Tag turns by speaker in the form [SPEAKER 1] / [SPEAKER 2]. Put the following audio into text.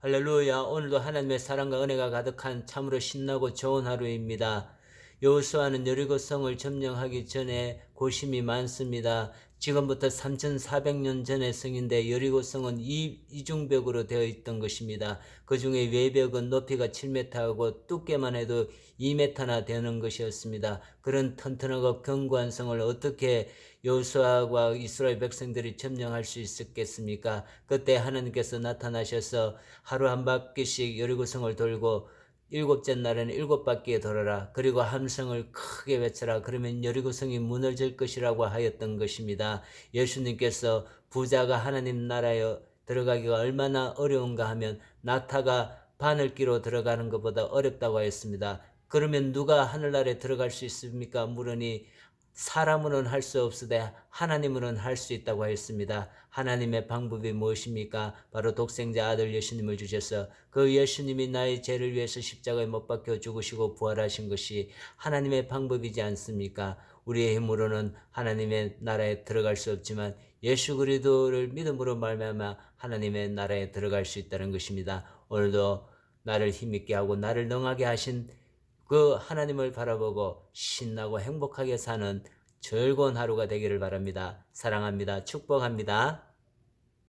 [SPEAKER 1] 할렐루야. 오늘도 하나님의 사랑과 은혜가 가득한 참으로 신나고 좋은 하루입니다. 여호수아는 여리고성을 점령하기 전에 고심이 많습니다. 지금부터 3,400년 전의 성인데 여리고성은 이, 이중벽으로 되어 있던 것입니다. 그 중에 외벽은 높이가 7m하고 두께만 해도 2m나 되는 것이었습니다. 그런 튼튼하고 견고한 성을 어떻게 여호수아와 이스라엘 백성들이 점령할 수 있었겠습니까? 그때 하나님께서 나타나셔서 하루 한 바퀴씩 여리고성을 돌고 일곱째 날에는 일곱 바퀴에 돌아라. 그리고 함성을 크게 외쳐라. 그러면 여리고성이 무너질 것이라고 하였던 것입니다. 예수님께서 부자가 하나님 나라에 들어가기가 얼마나 어려운가 하면 낙타가 바늘기로 들어가는 것보다 어렵다고 하였습니다. 그러면 누가 하늘나라에 들어갈 수 있습니까? 물으니 사람으로는 할 수 없으되 하나님으로는 할 수 있다고 하였습니다. 하나님의 방법이 무엇입니까? 바로 독생자 아들 예수님을 주셔서 그 예수님이 나의 죄를 위해서 십자가에 못 박혀 죽으시고 부활하신 것이 하나님의 방법이지 않습니까? 우리의 힘으로는 하나님의 나라에 들어갈 수 없지만 예수 그리스도를 믿음으로 말미암아 하나님의 나라에 들어갈 수 있다는 것입니다. 오늘도 나를 힘있게 하고 나를 능하게 하신 그 하나님을 바라보고 신나고 행복하게 사는 즐거운 하루가 되기를 바랍니다. 사랑합니다. 축복합니다.